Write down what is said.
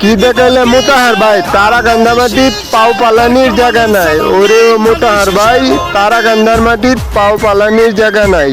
কি দেখাইলে মোতাহার ভাই? তারা গান্ধার মাটির পাও পালানির জায়গা নাই। ওরে ও মোতাহার ভাই, তারা গান্ধার মাটির পাও পালানির জায়গা নাই।